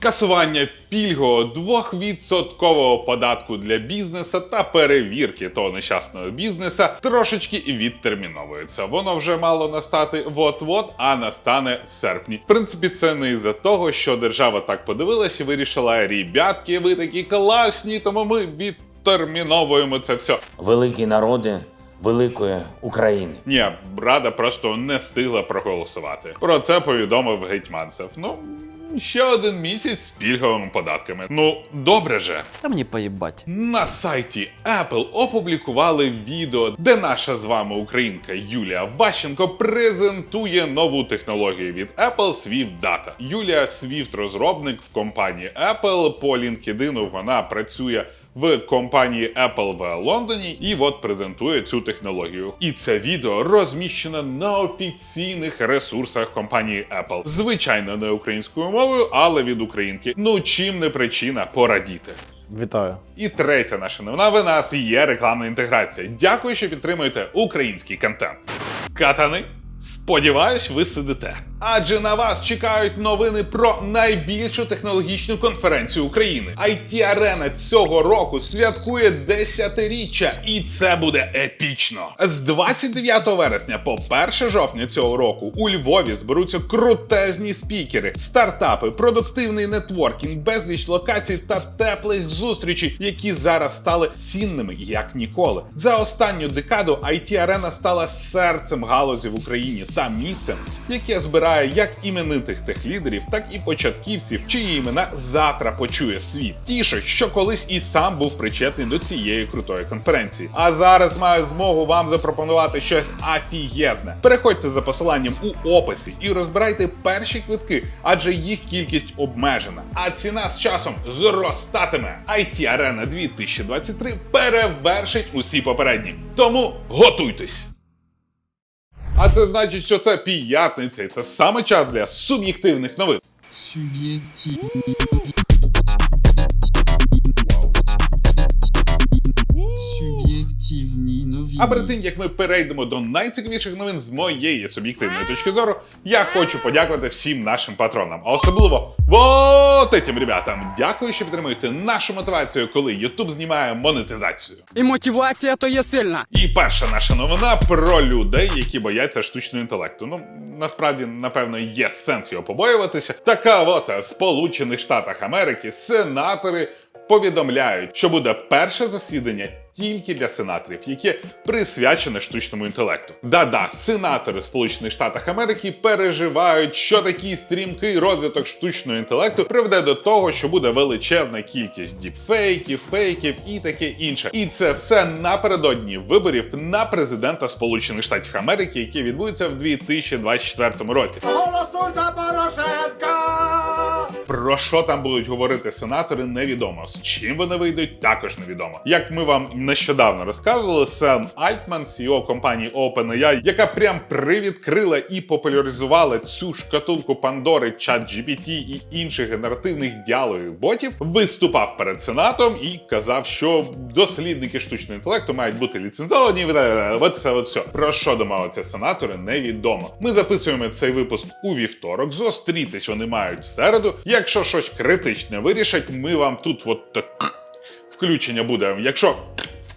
скасування пільгового 2% податку для бізнеса та перевірки того нещасного бізнеса трошечки відтерміновується. Воно вже мало настати от-от, а настане в серпні. В принципі, це не із-за того, що держава так подивилась і вирішила: ребятки, ви такі класні, тому ми відтерміновуємо це все. великі народи великої України. Ні, рада просто не встигла проголосувати. Про це повідомив гетьманцев. Ну. Ще один місяць з пільговими податками. Ну, добре же. Та мені поїбать. На сайті Apple опублікували відео, де наша з вами українка Юлія Ващенко презентує нову технологію від Apple Swift Data. Юлія Swift розробник в компанії Apple. По LinkedIn вона працює в компанії Apple в Лондоні і от презентує цю технологію. І це відео розміщено на офіційних ресурсах компанії Apple. Звичайно, не українською мовою, але від українки. Ну чим не причина порадіти. Вітаю. І третя наша новина в нас є рекламна інтеграція. Дякую, що підтримуєте український контент. Катани, сподіваюсь, ви сидите. Адже на вас чекають новини про найбільшу технологічну конференцію України. it Arena цього року святкує десятиріччя, і це буде епічно. З 29 вересня по 1 жовтня цього року у Львові зберуться крутезні спікери, стартапи, продуктивний нетворкінг, безліч локацій та теплих зустрічей, які зараз стали цінними як ніколи. За останню декаду it Arena стала серцем галузі в Україні та місцем, яке збирає як іменитих техлідерів, так і початківців, чиї імена завтра почує світ. Тішить, що колись і сам був причетний до цієї крутої конференції. А зараз маю змогу вам запропонувати щось афієзне. Переходьте за посиланням у описі і розбирайте перші квитки, адже їх кількість обмежена. А ціна з часом зростатиме. IT Arena 2023 перевершить усі попередні. Тому готуйтесь! А це значить, що це п'ятниця, і це саме час для суб'єктивних новин. Суб'єктивні А перед тим як ми перейдемо до найцікавіших новин з моєї суб'єктивної точки зору, я хочу подякувати всім нашим патронам, а особливо вот этим ребятам. Дякую, що підтримуєте нашу мотивацію, коли YouTube знімає монетизацію. І мотивація то є сильна. І перша наша новина про людей, які бояться штучного інтелекту. Ну насправді, напевно, є сенс його побоюватися. Така от в Сполучених Штатах Америки сенатори повідомляють, що буде перше засідання тільки для сенаторів, яке присвячене штучному інтелекту. Да-да, сенатори Сполучених Штатах Америки переживають, що такий стрімкий розвиток штучного інтелекту приведе до того, що буде величезна кількість діпфейків, фейків і таке інше. І це все напередодні виборів на президента Сполучених Штатів Америки, які відбудуться в 2024 році. Про що там будуть говорити сенатори, невідомо. З чим вони вийдуть, також невідомо. Як ми вам нещодавно розказували, Сем Альтман, CEO компанії OpenAI, яка прям привідкрила і популяризувала цю шкатулку Пандори, ChatGPT і інших генеративних діалогів ботів, виступав перед сенатом і казав, що дослідники штучного інтелекту мають бути ліцензовані. От це от все. Про що домовляться сенатори, невідомо. Ми записуємо цей випуск у вівторок. Зустрітись вони мають в середу. Якщо щось критичне вирішать, ми вам тут от так включення буде. Якщо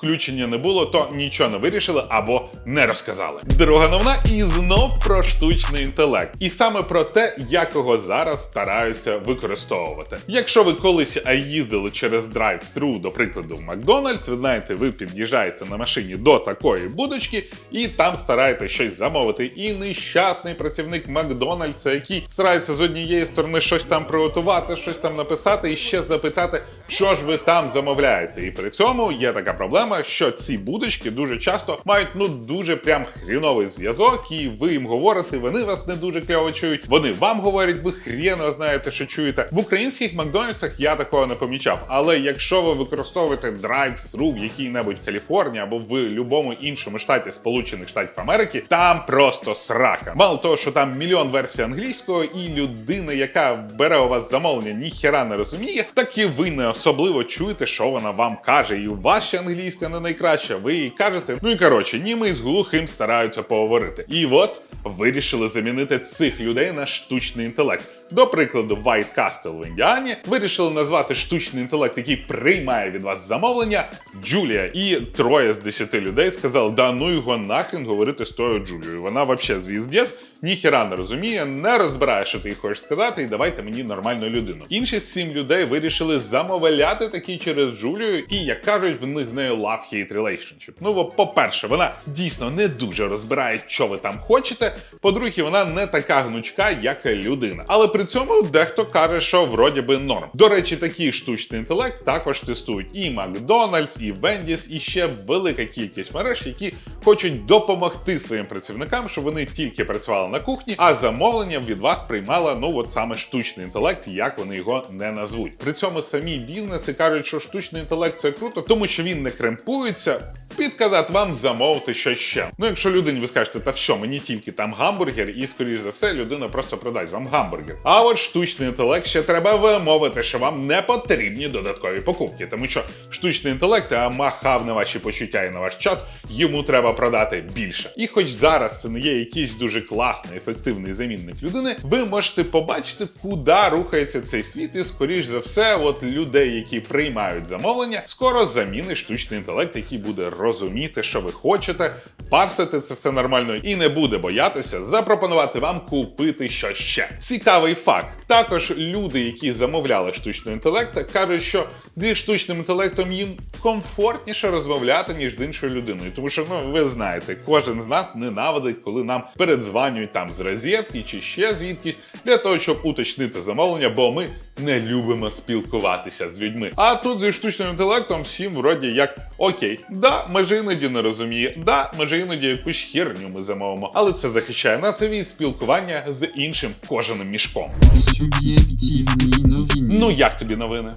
включення не було, то нічого не вирішили або не розказали. Друга новина і знов про штучний інтелект, і саме про те, як його зараз стараються використовувати. Якщо ви колись їздили через драйв-тру, до прикладу, в Макдональдс, ви знаєте, ви під'їжджаєте на машині до такої будочки, і там стараєтесь щось замовити. І нещасний працівник Макдональдса, який старається з однієї сторони щось там приготувати, щось там написати, і ще запитати, що ж ви там замовляєте. І при цьому є така проблема, що ці будочки дуже часто мають ну дуже прям хріновий зв'язок, і ви їм говорите, вони вас не дуже кльово чують. Вони вам говорять, ви хріно знаєте, що чуєте. В українських Макдональдсах я такого не помічав. Але якщо ви використовуєте драйв-тру в якій-небудь Каліфорнії або в будь-якому іншому штаті Сполучених Штатів Америки, там просто срака. Мало того, що там мільйон версій англійського, і людина, яка бере у вас замовлення, ніхера не розуміє, так і ви не особливо чуєте, що вона вам каже, і у вас ще англійською англійська не найкраща, ви їй кажете. Ну і коротше, німи з глухим стараються поговорити. І от вирішили замінити цих людей на штучний інтелект. До прикладу, White Castle в Індіані вирішили назвати штучний інтелект, який приймає від вас замовлення, Джулія. І троє з десяти людей сказали: да ну його нахрен говорити з тою Джулією. Вона взагалі звіздець, ніхіра не розуміє, не розбирає, що ти їй хочеш сказати, і давайте мені нормальну людину. Інші сім людей вирішили замовляти такі через Джулію, і як кажуть, в них з нею love-hate relationship. Ну, бо, по-перше, вона дійсно не дуже розбирає, що ви там хочете. По-друге, вона не така гнучка, як людина. Але при цьому дехто каже, що вроді би норм. До речі, такий штучний інтелект також тестують і Макдональдс, і Вендіс, і ще велика кількість мереж, які хочуть допомогти своїм працівникам, щоб вони тільки працювали на кухні, а замовлення від вас приймала ну от саме штучний інтелект, як вони його не назвуть. При цьому самі бізнеси кажуть, що штучний інтелект це круто, тому що він не кремпується. Підказати вам замовити що ще. Ну, якщо людині ви скажете, та що, мені тільки там гамбургер, і скоріш за все, людина просто продасть вам гамбургер. А от штучний інтелект ще треба вимовити, що вам не потрібні додаткові покупки, тому що штучний інтелект махав на ваші почуття і на ваш час, йому треба продати більше. І хоч зараз це не є якийсь дуже класний, ефективний замінник людини, ви можете побачити, куди рухається цей світ, і скоріш за все, от людей, які приймають замовлення, скоро замінить штучний інтелект, який буде розуміти, що ви хочете, парсити це все нормально і не буде боятися запропонувати вам купити що ще. Цікавий факт. Також люди, які замовляли штучний інтелект, кажуть, що зі штучним інтелектом їм комфортніше розмовляти, ніж з іншою людиною. Тому що, ну ви знаєте, кожен з нас ненавидить, коли нам передзванюють там з розетки чи ще звідкись, для того, щоб уточнити замовлення, бо ми не любимо спілкуватися з людьми. А тут зі штучним інтелектом всім вроді як окей, да, може іноді не розуміє, да, може іноді якусь херню ми замовимо, але це захищає нас від спілкування з іншим кожаним мішком. Суб'єктивні новини. Ну як тобі новини?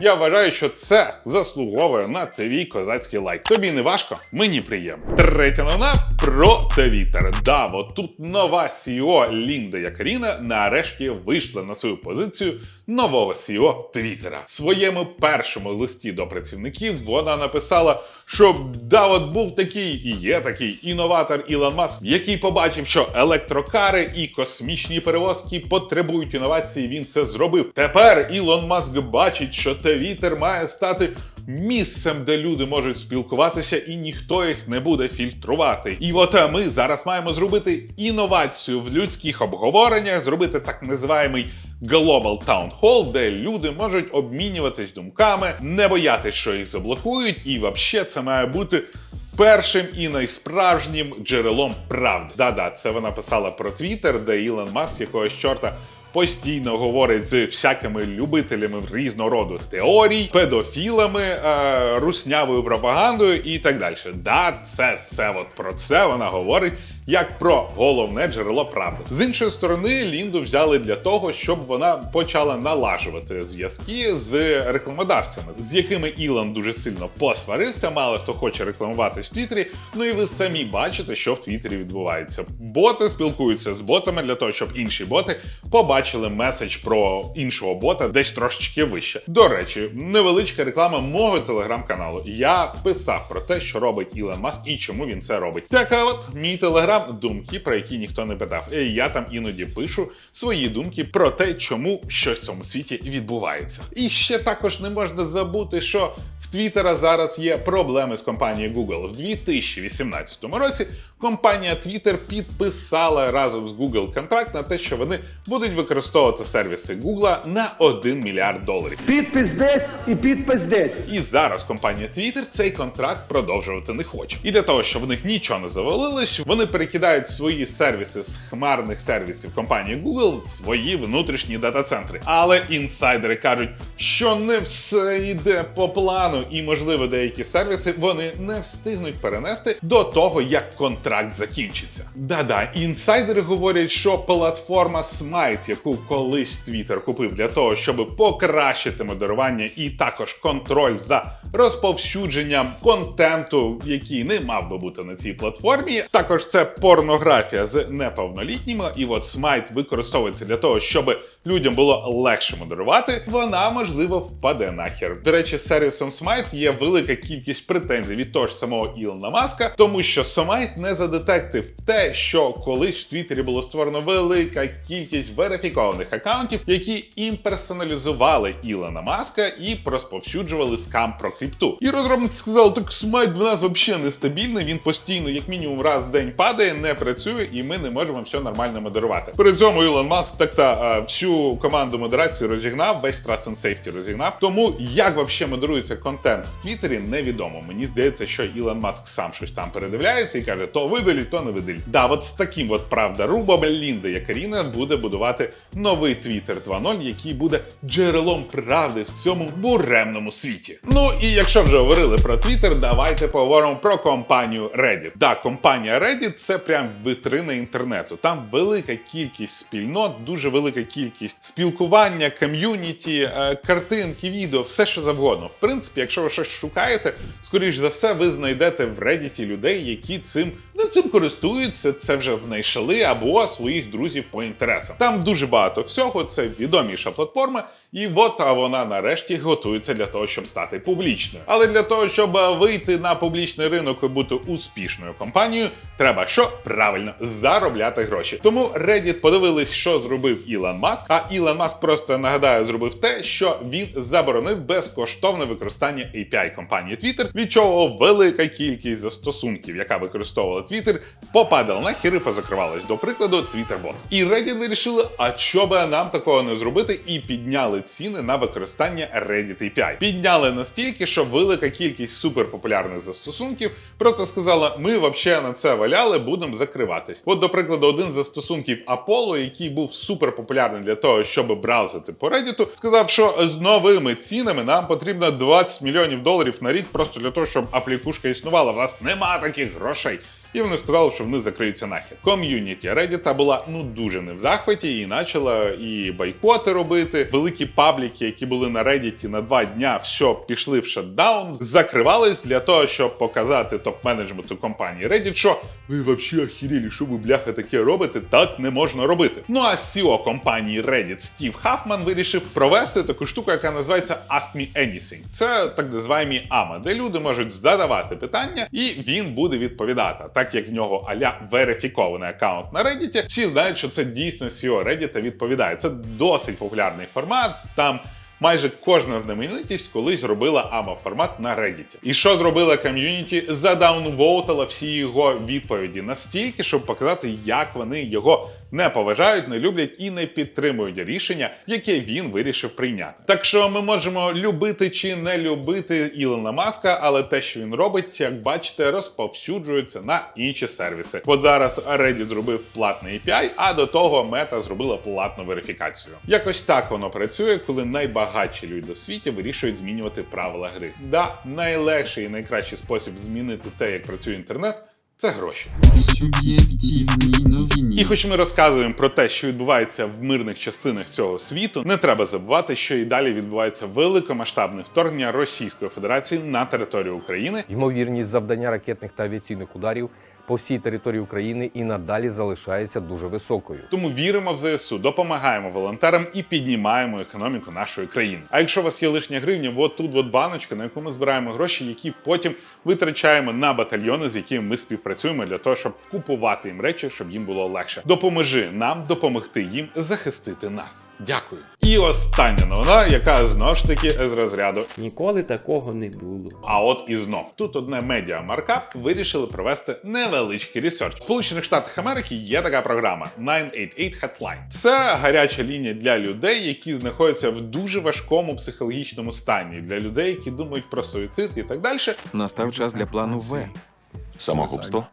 Я вважаю, що це заслуговує на твій козацький лайк. Тобі не важко? Мені приємно. Третя новина про Твіттер. Да, от тут нова CEO Лінда Якаріна нарешті вийшла на свою позицію нового CEO Твіттера. В своєму першому листі до працівників вона написала, що да, от був такий і є такий інноватор Ілон Маск, який побачив, що електрокари і космічні перевозки потребують інновацій. Він це зробив. Тепер Ілон Маск бачить, що Твіттер має стати місцем, де люди можуть спілкуватися, і ніхто їх не буде фільтрувати. І от е, ми зараз маємо зробити інновацію в людських обговореннях, зробити так називаємий Global Town Hall, де люди можуть обмінюватись думками, не боятись, що їх заблокують, і взагалі це має бути. Першим і найсправжнім джерелом правди. Да-да, це вона писала про Твіттер, де Ілон Маск якогось чорта постійно говорить з всякими любителями різного роду теорій, педофілами, е, руснявою пропагандою і так далі. Да, це, це от про це вона говорить як про головне джерело правди. З іншої сторони, Лінду взяли для того, щоб вона почала налажувати зв'язки з рекламодавцями, з якими Ілон дуже сильно посварився. Мало хто хоче рекламувати в Твіттері. Ну і ви самі бачите, що в Твіттері відбувається. Боти спілкуються з ботами для того, щоб інші боти побачили меседж про іншого бота десь трошечки вище. До речі, невеличка реклама мого телеграм-каналу. Я писав про те, що робить Ілон Маск і чому він це робить. Така от мій телеграм думки, про які ніхто не питав. І я там іноді пишу свої думки про те, чому щось в цьому світі відбувається. І ще також не можна забути, що в Твіттера зараз є проблеми з компанією Google. В 2018 році компанія Twitter підписала разом з Google контракт на те, що вони будуть використовувати сервіси Google на 1 мільярд доларів. Підпис десь і підпис десь. І зараз компанія Twitter цей контракт продовжувати не хоче. І для того, щоб в них нічого не завалилось, вони перекидають свої сервіси з хмарних сервісів компанії Google в свої внутрішні дата-центри. Але інсайдери кажуть, що не все йде по плану, і можливо деякі сервіси вони не встигнуть перенести до того, як контракт закінчиться. Да-да, інсайдери говорять, що платформа Smite, яку колись Twitter купив для того, щоб покращити модерування і також контроль за розповсюдженням контенту, який не мав би бути на цій платформі. Також це порнографія з неповнолітніми, і от смайт використовується для того, щоб людям було легше модерувати, вона можливо впаде нахер. До речі, сервісом Смайт є велика кількість претензій від того ж самого Ілона Маска, тому що Смайт не задетектив те, що колись в Твіттері було створено велика кількість верифікованих акаунтів, які імперсоналізували Ілона Маска і розповсюджували скам про крипту. І розробники сказали, так Смайт в нас взагалі нестабільний, він постійно, як мінімум, раз в день падає, не працює, і ми не можемо все нормально модерувати. При цьому Ілон Маск так та всю команду модерації розігнав, весь Trust and Safety розігнав. Тому як взагалі модерується контент в Твіттері, невідомо. Мені здається, що Ілон Маск сам щось там передивляється і каже, то видаліть, то не видаліть. Да, от з таким от правда рубом Лінда Якаріна буде будувати новий Твіттер 2.0, який буде джерелом правди в цьому буремному світі. Ну і якщо вже говорили про Твіттер, давайте поговоримо про компанію Reddit. Да, компанія Reddit це прям витрина інтернету. Там велика кількість спільнот, дуже велика кількість спілкування, ком'юніті, е, картинки, відео, все що завгодно. В принципі, якщо ви щось шукаєте, скоріш за все, ви знайдете в Reddit людей, які цим ну, цим користуються, це вже знайшли або своїх друзів по інтересам. Там дуже багато всього. Це відоміша платформа, і от вона нарешті готується для того, щоб стати публічною. Але для того, щоб е, вийти на публічний ринок і бути успішною компанією, треба що правильно заробляти гроші. Тому Reddit подивились, що зробив Ілон Маск. А Ілон Маск просто нагадаю, зробив те, що він заборонив безкоштовне використання API компанії Twitter, від чого велика кількість застосунків, яка використовувала Twitter, попадала на хіри, позакривалась. До прикладу, Twitterbot. І Reddit вирішили, а що би нам такого не зробити, і підняли ціни на використання Reddit API. Підняли настільки, що велика кількість суперпопулярних застосунків просто сказала: ми взагалі на це валяли, будемо закриватись. От, до прикладу, один з застосунків Apollo, який був суперпопулярний для того, щоб браузити по Reddit, сказав, що з новими цінами нам потрібно 20 мільйонів доларів на рік просто для того, щоб аплікушка існувала. У вас нема таких грошей. І вони сказали, що вони закриються нахер. Ком'юніті Reddit була ну дуже не в захваті, і почала і бойкоти робити. Великі пабліки, які були на Reddit на два дня, все пішли в шатдаун, закривались для того, щоб показати топ-менеджменту компанії Reddit, що ви взагалі охерели, що ви бляха таке робите? Так не можна робити. Ну а CEO компанії Reddit Стів Хафман вирішив провести таку штуку, яка називається Ask Me Anything. Це так називаємо АМА, де люди можуть задавати питання, і він буде відповідати. Так як в нього аля верифікований аккаунт на Reddit, всі знають, що це дійсно CEO Reddit відповідає. Це досить популярний формат. Там майже кожна знаменитість колись робила АМА формат на Reddit. І що зробила ком'юніті? Задаунвоутала всі його відповіді настільки, щоб показати, як вони його не поважають, не люблять і не підтримують рішення, яке він вирішив прийняти. Так що ми можемо любити чи не любити Ілона Маска, але те, що він робить, як бачите, розповсюджується на інші сервіси. От зараз Reddit зробив платний API, а до того Мета зробила платну верифікацію. Якось так воно працює, коли найбагатші люди в світі вирішують змінювати правила гри. Да, найлегший і найкращий спосіб змінити те, як працює інтернет. Це гроші. Суб'єктивні новини. І хоч ми розказуємо про те, що відбувається в мирних частинах цього світу, не треба забувати, що і далі відбувається великомасштабне вторгнення Російської Федерації на територію України. Ймовірність завдання ракетних та авіаційних ударів по всій території України і надалі залишається дуже високою. Тому віримо в ЗСУ, допомагаємо волонтерам і піднімаємо економіку нашої країни. А якщо у вас є лишня гривня, от тут от баночка, на яку ми збираємо гроші, які потім витрачаємо на батальйони, з якими ми співпрацюємо для того, щоб купувати їм речі, щоб їм було легше. Допоможи нам допомогти їм захистити нас. Дякую. І остання новина, яка знову ж таки з розряду Ніколи такого не було. А от і знов тут одне медіа маркап вирішили провести невеличкий ресерч. В Сполучених Штатах Америки є така програма 988 Hotline. Це гаряча лінія для людей, які знаходяться в дуже важкому психологічному стані, для людей, які думають про суїцид і так далі. Настав час для плану В. Самогубство?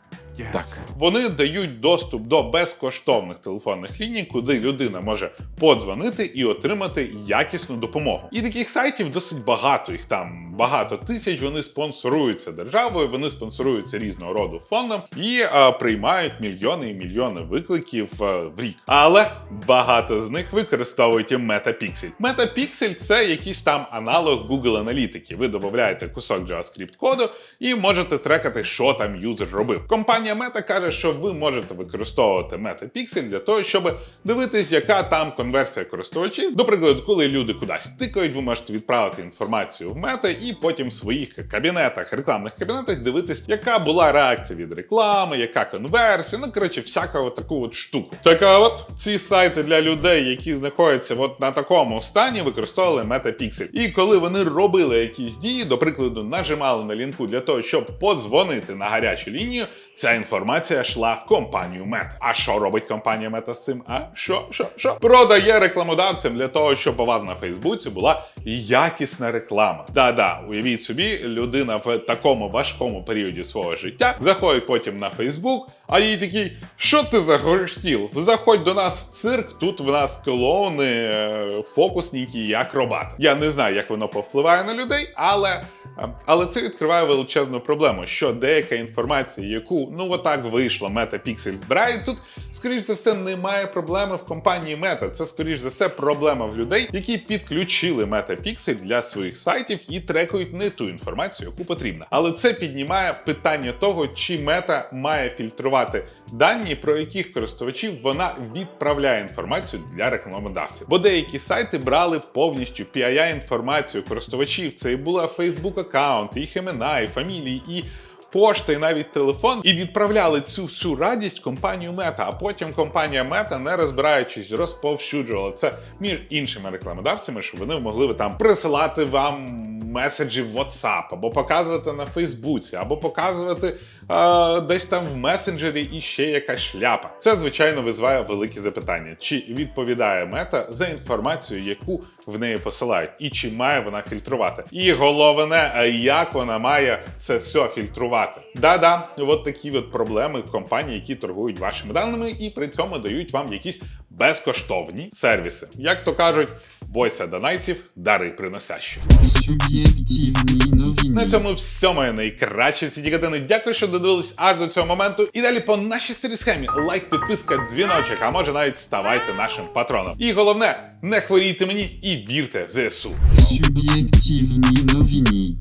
Так. Вони дають доступ до безкоштовних телефонних ліній, куди людина може подзвонити і отримати якісну допомогу. І таких сайтів досить багато. Їх там багато тисяч, вони спонсоруються державою, вони спонсоруються різного роду фондом і е, приймають мільйони і мільйони викликів е, в рік. Але багато з них використовують і Metapixel. Metapixel – це якийсь там аналог Google аналітики. Ви додаєте кусок JavaScript коду і можете трекати, що там юзер робив. Компанія Meta каже, що ви можете використовувати Metapixel для того, щоб дивитись, яка там конверсія користувачів. До прикладу, коли люди кудись тикають, ви можете відправити інформацію в мета і потім в своїх кабінетах, рекламних кабінетах дивитись, яка була реакція від реклами, яка конверсія. Ну коротше, всяка таку от штуку. Така от ці сайти для людей, які знаходяться от на такому стані, використовували Metapixel. І коли вони робили якісь дії, до прикладу, нажимали на лінку для того, щоб подзвонити на гарячу лінію, ця інформація йшла в компанію Мет. А що робить компанія Мета з цим? А що, що, що? Продає рекламодавцям для того, щоб у вас на Фейсбуці була якісна реклама. Да-да, уявіть собі, людина в такому важкому періоді свого життя заходить потім на Фейсбук, а їй такий, що ти за горштіл? Заходь до нас в цирк, тут в нас клоуни, е, фокусники і акробати. Я не знаю, як воно повпливає на людей, але. Але це відкриває величезну проблему, що деяка інформація, яку ну отак вийшло, Metapixel збирає, тут, скоріш за все, немає проблеми в компанії Meta. Це, скоріш за все, проблема в людей, які підключили Metapixel для своїх сайтів і трекають не ту інформацію, яку потрібно. Але це піднімає питання того, чи Meta має фільтрувати дані, про яких користувачів вона відправляє інформацію для рекламодавців. Бо деякі сайти брали повністю PII інформацію користувачів. Це і була Facebook аккаунт, їх імена, і фамілії, і пошта, і навіть телефон, і відправляли цю всю радість компанію Мета. А потім компанія Мета, не розбираючись, розповсюджувала це між іншими рекламодавцями, щоб вони могли там присилати вам меседжі в WhatsApp, або показувати на Фейсбуці, або показувати е, десь там в месенджері і ще якась шляпа. Це звичайно визиває великі запитання: чи відповідає мета за інформацію, яку в неї посилають, і чи має вона фільтрувати? І головне, як вона має це все фільтрувати. Да-да, от такі от проблеми компаній, які торгують вашими даними, і при цьому дають вам якісь безкоштовні сервіси. Як то кажуть, бойся донайців, дари приносящих. Суб'єктивні. На цьому все моє найкраще світі катини. Дякую, що додивились аж до цього моменту. І далі по нашій старій схемі лайк, підписка, дзвіночок, а може навіть ставайте нашим патроном. І головне, не хворійте мені і вірте в ЗСУ. Суб'єктивні новини.